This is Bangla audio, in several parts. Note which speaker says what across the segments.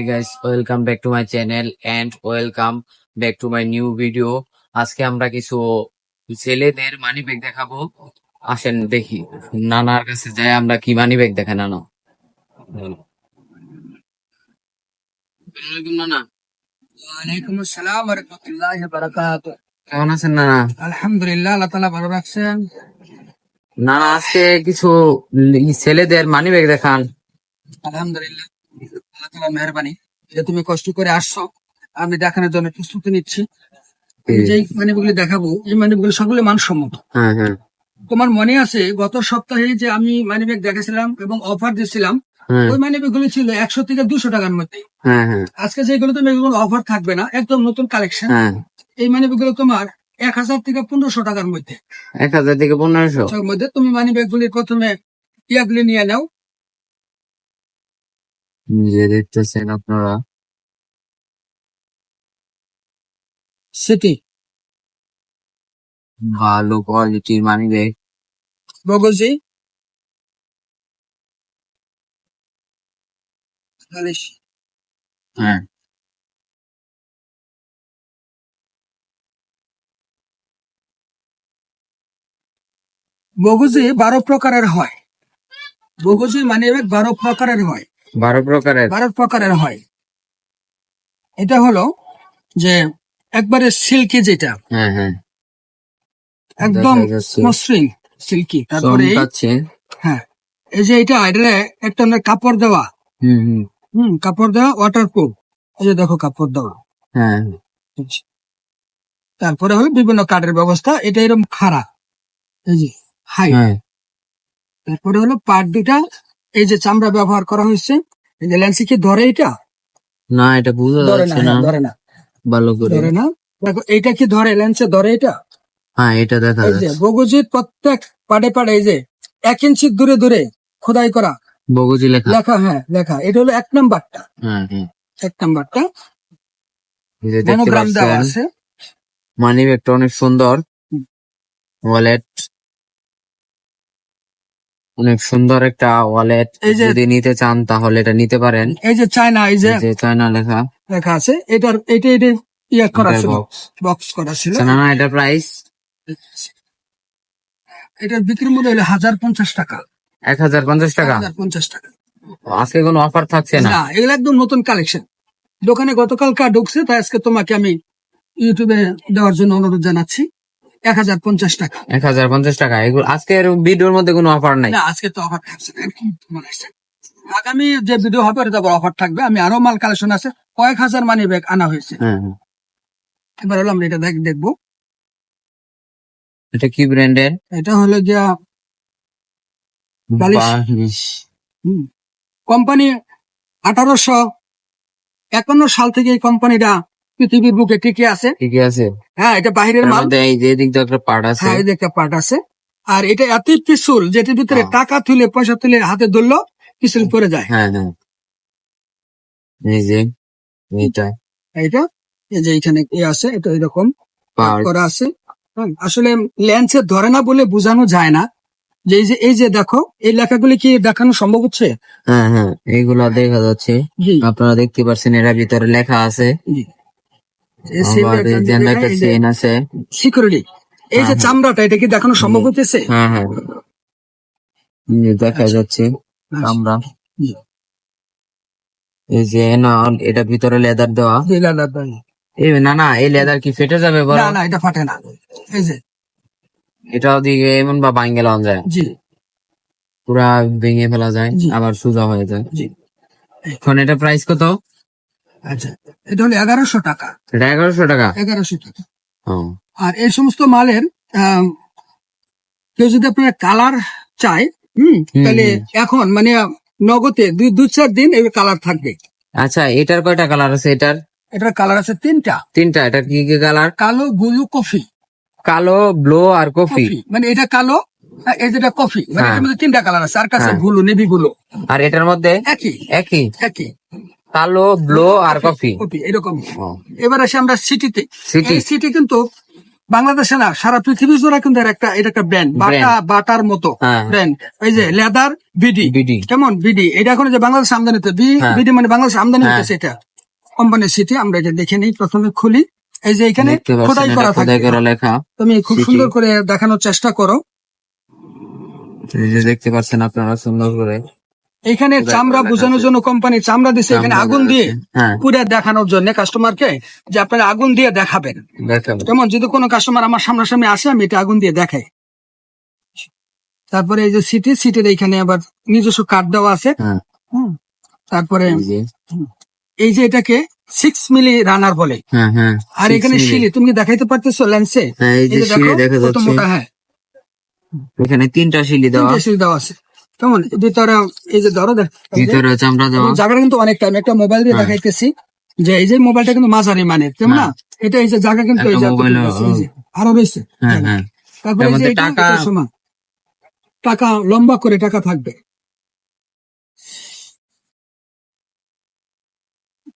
Speaker 1: Hey guys, welcome back to my channel and welcome back to my new video. আজকে আমরা কিছু ছেলেদের মানি ব্যাগ দেখাবো। আসেন দেখি নানার কাছে যাই আমরা কি মানি ব্যাগ দেখে নানা? নানা।
Speaker 2: ওয়ালাইকুম আসসালাম রহমতুল্লাহ বারাকাত
Speaker 1: কেমন আছেন নানা?
Speaker 2: আলহামদুলিল্লাহ আল্লাহ তালা ভালো রাখছেন।
Speaker 1: নানা আজকে কিছু ছেলেদের মানি ব্যাগ দেখান।
Speaker 2: আলহামদুলিল্লাহ আল্লাহ তালা মেহরবানি। যে তুমি কষ্ট করে আসছো আমি দেখানোর জন্য প্রস্তুতি নিচ্ছি। আমি যেই মানিগুলি দেখাবো এই মানিগুলি মানসম্মত।
Speaker 1: হ্যাঁ হ্যাঁ।
Speaker 2: তোমার মনে আছে গত সপ্তাহে যে আমি মানিব্যাগ দেখেছিলাম এবং অফার দিয়েছিলাম
Speaker 1: হ্যাঁ।
Speaker 2: ওই মানিব্যাগ গুলি ছিল একশো থেকে দুশো টাকার মধ্যে। আজকে যেগুলো তুমি এগুলো অফার থাকবে না একদম নতুন কালেকশন এই মানিব্যাগগুলো তোমার এক হাজার থেকে পনেরোশো টাকার মধ্যে।
Speaker 1: এক হাজার থেকে পনেরোশো?
Speaker 2: মধ্যে তুমি মানি ব্যাগ গুলি প্রথমে ইয়াগুলি নিয়ে নাও
Speaker 1: যে দেখতেছেন আপনারা?
Speaker 2: সিটি
Speaker 1: ভালো কোয়ালিটির মানি ব্যাগ
Speaker 2: বগজি?
Speaker 1: হ্যাঁ।
Speaker 2: বগজি বারো প্রকারের হয়। বগজি মানে বারো প্রকারের হয়।
Speaker 1: বারো প্রকারের।
Speaker 2: বারো প্রকারের হয়। এটা হলো যে একবারে সিল্কি যেটা।
Speaker 1: হ্যাঁ হ্যাঁ।
Speaker 2: একদম মসৃণ সিল্কি। তারপরে হ্যাঁ এই যে এটা এটা একটা কাপড় দেওয়া।
Speaker 1: হুম
Speaker 2: কাপড় দেওয়া ওয়াটার প্রুফ এই যে দেখো কাপড় দেওয়া।
Speaker 1: হ্যাঁ।
Speaker 2: তারপরে হলো বিভিন্ন কাঠের ব্যবস্থা। এটা এরকম খাড়া। এই যে হাই
Speaker 1: হ্যাঁ।
Speaker 2: তারপরে হলো পার্ট দুটা। এই যে চামড়া ব্যবহার করা হয়েছে এই যে লেন্সি কি ধরে এটা?
Speaker 1: না এটা বোঝা
Speaker 2: ধরে না
Speaker 1: যাচ্ছে না
Speaker 2: হ্যাঁ, ধরে না।
Speaker 1: ভালো করে।
Speaker 2: ধরে না। দেখো এইটা কি ধরে? লেন্সে ধরে এটা?
Speaker 1: হ্যাঁ এটা দেখা
Speaker 2: এই যে
Speaker 1: যাচ্ছে।
Speaker 2: বগুজির প্রত্যেক পাড়ে পাড়ে এই যে এক ইঞ্চি দূরে দূরে খোদাই করা
Speaker 1: বগুজি লেখা।
Speaker 2: লেখা হ্যাঁ লেখা। এটা হলো এক নাম্বারটা।
Speaker 1: হ্যাঁ হ্যাঁ।
Speaker 2: এক নাম্বারটা।
Speaker 1: এই যে দেখতে
Speaker 2: মনোগ্রাম দেওয়া
Speaker 1: পাচ্ছেন
Speaker 2: আছে।
Speaker 1: মানি ব্যাগটা অনেক সুন্দর। ওয়ালেট অনেক সুন্দর একটা ওয়ালেট যদি নিতে চান তাহলে এটা নিতে পারেন।
Speaker 2: এই যে চায়না এই যে
Speaker 1: চায়না লেখা।
Speaker 2: লেখা আছে। এটার এটা এটা ইয়া করা ছিল। বক্স করা ছিল।
Speaker 1: না না এটা প্রাইস
Speaker 2: এটার বিক্রি মূল্য হলো হাজার পঞ্চাশ টাকা।
Speaker 1: এক হাজার পঞ্চাশ টাকা?
Speaker 2: হাজার পঞ্চাশ টাকা
Speaker 1: আজকে কোনো অফার থাকছে না?
Speaker 2: না এগুলো একদম নতুন কালেকশন দোকানে গতকাল কার ঢুকছে তাই আজকে তোমাকে আমি ইউটিউবে দেওয়ার জন্য অনুরোধ জানাচ্ছি। এক হাজার পঞ্চাশ টাকা।
Speaker 1: এক হাজার পঞ্চাশ টাকা। এগুলো আজকের ভিডিওর মধ্যে কোনো অফার নাই?
Speaker 2: না আজকে তো অফার থাকছে মনে। আগামী যে ভিডিও হবে ওটা অফার থাকবে। আমি আরও মাল কালেকশন আছে। কয়েক হাজার মানি ব্যাগ আনা হয়েছে।
Speaker 1: হ্যাঁ হ্যাঁ।
Speaker 2: এবার হলো আমরা এটা দেখ দেখব।
Speaker 1: এটা কি ব্র্যান্ডের
Speaker 2: এটা হলো গিয়া। কোম্পানি আঠারোশো একান্ন সাল থেকে এই কোম্পানিটা পৃথিবীর বুকে টিকে আছে?
Speaker 1: ঠিকই আছে।
Speaker 2: হ্যাঁ এটা বাহিরের মাল।
Speaker 1: এই যে এদিক একটা পার্ট আছে।
Speaker 2: হ্যাঁ একটা পার্ট আছে। আর এটা এতই পিছুল যেটির ভিতরে
Speaker 1: হ্যাঁ।
Speaker 2: টাকা তুলে পয়সা তুলে হাতে ধরলো পিছল পড়ে যায়।
Speaker 1: হ্যাঁ হ্যাঁ। এই যে এইটা।
Speaker 2: এইটা? এই যে এখানে কি আছে এটা এরকম করা আছে। হ্যাঁ, আসলে লেন্সে ধরে না বলে বোঝানো যায় না। যে এই যে এই যে দেখো এই লেখাগুলি কি দেখানো সম্ভব হচ্ছে?
Speaker 1: হ্যাঁ হ্যাঁ এইগুলা দেখা যাচ্ছে। আপনারা দেখতে পাচ্ছেন এর ভিতরে লেখা আছে।
Speaker 2: সিকিউরিটি এই যে
Speaker 1: হ্যাঁ, হ্যাঁ।
Speaker 2: চামড়াটা এটা কি দেখানো সম্ভব হতেছে
Speaker 1: হ্যাঁ হ্যাঁ। দেখা যাচ্ছে আমরা এই যে না এটা ভিতরে লেদার দেওয়া। এই না না এই লেদার কি ফেটে যাবে বড়
Speaker 2: না না এটা ফাটে না। এই যে।
Speaker 1: এটাও দিকে এমন বা ভাঙ্গে লওয়া যায়।
Speaker 2: জি।
Speaker 1: পুরা ভেঙে ফেলা যায় আবার সোজা হয়ে যায়।
Speaker 2: জি।
Speaker 1: এখন এটা প্রাইস কত?
Speaker 2: আচ্ছা এটা হলো এগারোশো টাকা।
Speaker 1: এটা এগারোশো টাকা?
Speaker 2: এগারোশো টাকা। আর এই সমস্ত মালের কেউ যদি আপনার কালার চায় হুম তাহলে এখন মানে নগদে দুই দু চার দিন এই কালার থাকবে।
Speaker 1: আচ্ছা এটার কয়টা কালার আছে এটার?
Speaker 2: এটার কালার আছে তিনটা।
Speaker 1: তিনটা এটা কি কি কালার?
Speaker 2: কালো ব্লু কফি।
Speaker 1: কালো ব্লু আর কফি।
Speaker 2: মানে এটা কালো এই যেটা কফি মানে
Speaker 1: হ্যাঁ।
Speaker 2: এটার মধ্যে তিনটা কালার আছে আর কাছে
Speaker 1: হ্যাঁ।
Speaker 2: Blue navy blue.
Speaker 1: আর এটার মধ্যে?
Speaker 2: একই।
Speaker 1: একই?
Speaker 2: একই।
Speaker 1: কালো ব্লু আর কফি
Speaker 2: কফি। এরকম এবার আসি আমরা সিটিতে।
Speaker 1: সিটি।
Speaker 2: এই সিটি কিন্তু বাংলাদেশে না সারা পৃথিবী জোড়া কিন্তু এর একটা এটা একটা ব্র্যান্ড বাটা বাটার মতো
Speaker 1: হ্যাঁ।
Speaker 2: ব্র্যান্ড এই যে লেদার বিডি
Speaker 1: বিডি
Speaker 2: কেমন? বিডি এটা এখন যে বাংলাদেশ আমদানি হতো বি
Speaker 1: হ্যাঁ।
Speaker 2: বিডি মানে বাংলাদেশ আমদানি
Speaker 1: হ্যাঁ।
Speaker 2: হতেছে এটা। কোম্পানির সিটি আমরা এটা দেখে নিই প্রথমে খুলি। এই যে এখানে খোদাই করা থাকে।
Speaker 1: করা লেখা।
Speaker 2: তুমি খুব সুন্দর করে দেখানোর চেষ্টা করো।
Speaker 1: এই যে দেখতে পাচ্ছেন আপনারা সুন্দর করে।
Speaker 2: এখানে চামড়া বোঝানোর জন্য কোম্পানি চামড়া দিছে এখানে আগুন দিয়ে
Speaker 1: আছে। হ্যাঁ।
Speaker 2: পুরে দেখানোর জন্য কাস্টমারকে যে আপনারা আগুন দিয়ে দেখাবেন। যেমন যদি কোনো কাস্টমার আমার সামনাসামনি আসে আমি এটা আগুন দিয়ে দেখাই। তারপরে এই যে সিটি সিটির এখানে আবার নিজস্ব কার্ড দেওয়া আছে।
Speaker 1: হ্যাঁ।
Speaker 2: তারপরে
Speaker 1: এই যে।
Speaker 2: এটাকে সিক্স মিলি রানার বলে।
Speaker 1: হ্যাঁ
Speaker 2: আর এখানে শিলি তুমি কি দেখাইতে পারতেছো লেন্সে মোটা হ্যাঁ।
Speaker 1: এখানে তিনটা সিঁড়ি দেওয়া
Speaker 2: শিলি দেওয়া আছে। কেমন? ভিতরে এই যে ধরো
Speaker 1: ভিতরে চামড়া দেওয়া।
Speaker 2: জায়গাটা কিন্তু অনেক টাইম একটা মোবাইল দিয়ে
Speaker 1: হ্যাঁ।
Speaker 2: দেখাইতেছি যে এই যে মোবাইলটা কিন্তু মাঝারি মানে তেমন না? এটা এই যে জায়গা কিন্তু এই যে আরও রয়েছে।
Speaker 1: হ্যাঁ হ্যাঁ।
Speaker 2: তারপরে
Speaker 1: টাকা-
Speaker 2: টাকা লম্বা করে টাকা থাকবে।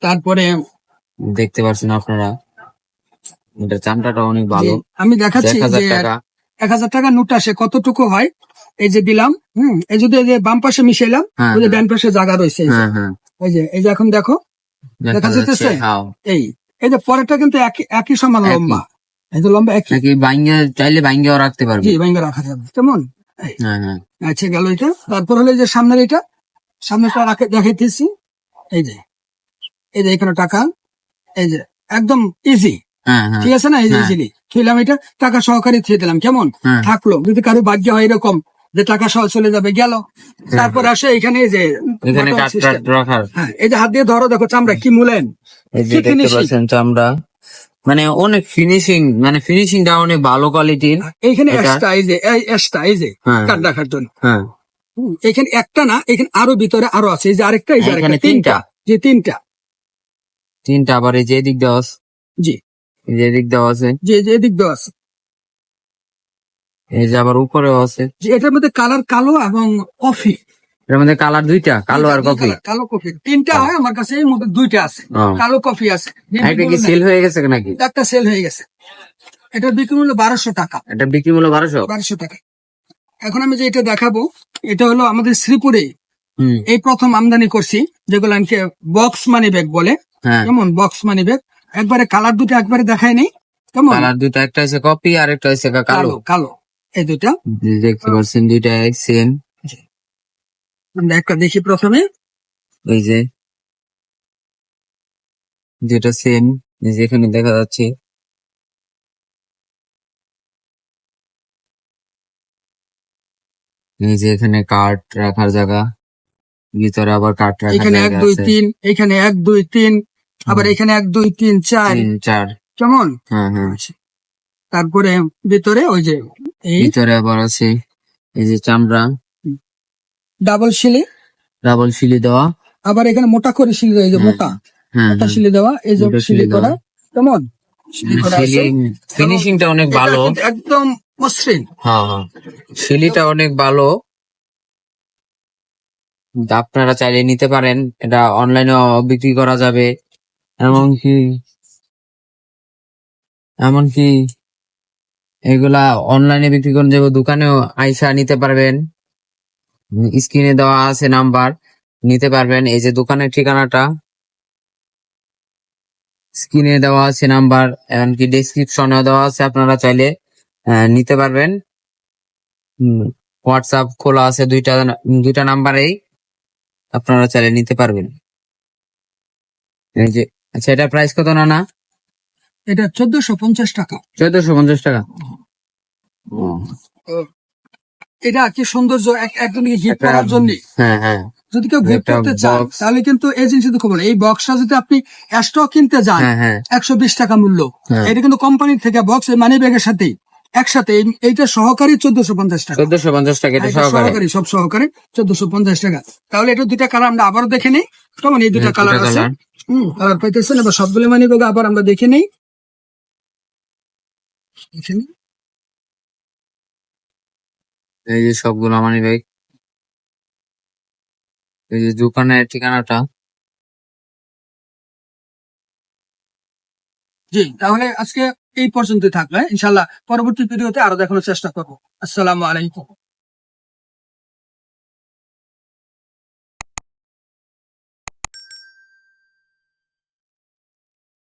Speaker 2: তারপরে
Speaker 1: দেখতে পাচ্ছেন আপনারা এটা চামড়াটা অনেক ভালো।
Speaker 2: আমি দেখাচ্ছি
Speaker 1: এক হাজার টাকা।
Speaker 2: নোট আসে কতটুকু হয়? এই যে দিলাম হম এই যদি এই যে বাম পাশে মিশাইলাম
Speaker 1: হ্যাঁ,
Speaker 2: ওই যে
Speaker 1: হ্যাঁ।
Speaker 2: ডান পাশে জায়গা রয়েছে এই যে,
Speaker 1: হ্যাঁ হ্যাঁ।
Speaker 2: এই যে এখন দেখো
Speaker 1: দেখা
Speaker 2: যেতেছে?
Speaker 1: হ্যাঁ
Speaker 2: এই এই যে পরেরটা কিন্তু একই একই সমান লম্বা। এই যে লম্বা একই।
Speaker 1: চাইলে রাখতে পারবে।
Speaker 2: জি ভাঙ্গা রাখা যাবে কেমন?
Speaker 1: হ্যাঁ হ্যাঁ।
Speaker 2: আচ্ছা গেল এটা। তারপর হলো যে সামনের এটা। সামনেটা রাখে দেখাইতেছি। এই যে এই যে এখানে টাকা। এই যে একদম ইজি
Speaker 1: হ্যাঁ হ্যাঁ।
Speaker 2: ঠিক আছে না? এই যে
Speaker 1: হ্যাঁ।
Speaker 2: ইজিলি থইলাম এটা টাকা সহকারে থুয়ে দিলাম কেমন?
Speaker 1: হ্যাঁ।
Speaker 2: থাকল। যদি কারও ভাগ্য হয় এরকম যে টাকা সহ চলে যাবে গেল। তারপর আসে এখানে যে
Speaker 1: কাঠ
Speaker 2: হ্যাঁ এই যে হাত দিয়ে ধরো দেখো চামড়া কি মূলেন।
Speaker 1: চামড়া। মানে অনেক ফিনিশিং মানে ফিনিশিংটা অনেক ভালো কোয়ালিটির
Speaker 2: এইখানে
Speaker 1: এটা-
Speaker 2: এক্সট্রা এই যে এই এক্সট্রা এই যে
Speaker 1: হ্যাঁ।
Speaker 2: কার্ড রাখার জন্য।
Speaker 1: হ্যাঁ।
Speaker 2: এখানে একটা না এখানে আরও ভিতরে আরও আছে এই যে আরেকটা এই যে
Speaker 1: এখানে
Speaker 2: আরেকটা তিনটা। যে তিনটা।
Speaker 1: তিনটা আবার এই যে এদিক দেওয়া আছে।
Speaker 2: জি।
Speaker 1: এই যে এদিক দেওয়া আছে।
Speaker 2: যে যে এদিক দেওয়া আছে।
Speaker 1: এই যে আবার উপরেও আছে।
Speaker 2: যে এটার মধ্যে কালার কালো এবং কফি।
Speaker 1: এর মধ্যে কালার দুইটা কালো আর কফি।
Speaker 2: কালো কফি। তিনটা হয় আমার কাছে এই মধ্যে দুইটা আছে। কালো কফি আছে।
Speaker 1: একটা কি সেল হয়ে গেছে নাকি?
Speaker 2: একটা সেল হয়ে গেছে। এটা বিক্রি মূল্য বারোশো টাকা।
Speaker 1: এটা বিক্রি মূল্য বারোশো?
Speaker 2: বারোশো টাকা। এখন আমি যে এটা দেখাবো এটা হলো আমাদের শ্রীপুরে এই প্রথম আমদানি করছি যেগুলো আমাকে বক্স মানি ব্যাগ বলে।
Speaker 1: হ্যাঁ।
Speaker 2: কেমন বক্স মানি ব্যাগ একবারে কালার দুটো একবারে দেখায় নেই কেমন?
Speaker 1: কালার দুইটা একটা হচ্ছে কপি আর একটা হচ্ছে কালো
Speaker 2: কালো। এই দুটা?
Speaker 1: দেখতে পাচ্ছেন দুইটা এক সেম
Speaker 2: আমরা একটা দেখি প্রথমে।
Speaker 1: এই যে যেটা সেম যেখানে দেখা যাচ্ছে। এই যে এখানে কার্ড রাখার জায়গা ভিতরে আবার কার্ড রাখার
Speaker 2: এখানে এক দুই তিন এখানে এক দুই তিন আবার এখানে এক দুই তিন চার।
Speaker 1: চার।
Speaker 2: কেমন?
Speaker 1: হ্যাঁ হ্যাঁ।
Speaker 2: তারপরে ভিতরে ওই যে
Speaker 1: ভিতরে আবার আছে এই যে চামড়া।
Speaker 2: ডাবল শিলি।
Speaker 1: ডাবল শিলি দেওয়া।
Speaker 2: আবার এখানে মোটা করে শিলি দেওয়া, এই যে
Speaker 1: হ্যাঁ,
Speaker 2: মোটা।
Speaker 1: হ্যাঁ
Speaker 2: মোটা শিলি দেওয়া এই যে শিলি করা। কেমন?
Speaker 1: ফিনিশিংটা অনেক ভালো।
Speaker 2: একদম মসৃণ।
Speaker 1: হ্যাঁ হ্যাঁ। শিলিটা অনেক ভালো। আপনারা চাইলে নিতে পারেন। এটা অনলাইনে বিক্রি করা যাবে। এমনকি এমনকি এগুলা অনলাইনে বিক্রি করেন যাবে দোকানেও আইসা নিতে পারবেন। স্ক্রিনে দেওয়া আছে নাম্বার নিতে পারবেন। এই যে দোকানের ঠিকানাটা স্ক্রিনে দেওয়া আছে নাম্বার এমনকি ডেসক্রিপশনেও দেওয়া আছে আপনারা চাইলে নিতে পারবেন। হোয়াটসঅ্যাপ খোলা আছে দুইটা দুইটা নাম্বারেই আপনারা চাইলে নিতে পারবেন। এই যে আচ্ছা এটা প্রাইস কত না না
Speaker 2: এটা চোদ্দশো পঞ্চাশ টাকা।
Speaker 1: চোদ্দশো পঞ্চাশ টাকা।
Speaker 2: এটা কি সৌন্দর্য এক- একজনকে গিফট করার জন্য?
Speaker 1: হ্যাঁ হ্যাঁ।
Speaker 2: যদি কেউ গিফট করতে চান তাহলে কিন্তু এই জিনিস কিন্তু খবর এই বক্সটা যদি আপনি স্টক কিনতে যান
Speaker 1: হ্যাঁ
Speaker 2: একশো বিশ টাকা মূল্য। এটা কিন্তু কোম্পানির থেকে বক্স মানি ব্যাগের সাথে একসাথে। এই- এইটা সহকারী চোদ্দশো পঞ্চাশ টাকা।
Speaker 1: চোদ্দশো পঞ্চাশ টাকা এটা সহকারী।
Speaker 2: সব সহকারে চোদ্দশো পঞ্চাশ টাকা। তাহলে এটা দুইটা কালার আমরা আবারও দেখে নিই। কেমন এই দুইটা কালার আছে। হম কালার পাইতেছেন। এবার সবগুলো মানি ব্যাগ আবার আমরা দেখে নিই। দেখে নিই।
Speaker 1: এই যে সবগুলো মানি ব্যাগ এই যে দোকানের ঠিকানাটা।
Speaker 2: জি, তাহলে আজকে এই পর্যন্ত থাকবে ইনশাল্লাহ পরবর্তী ভিডিওতে আরও দেখানোর চেষ্টা করব। আসসালামু আলাইকুম।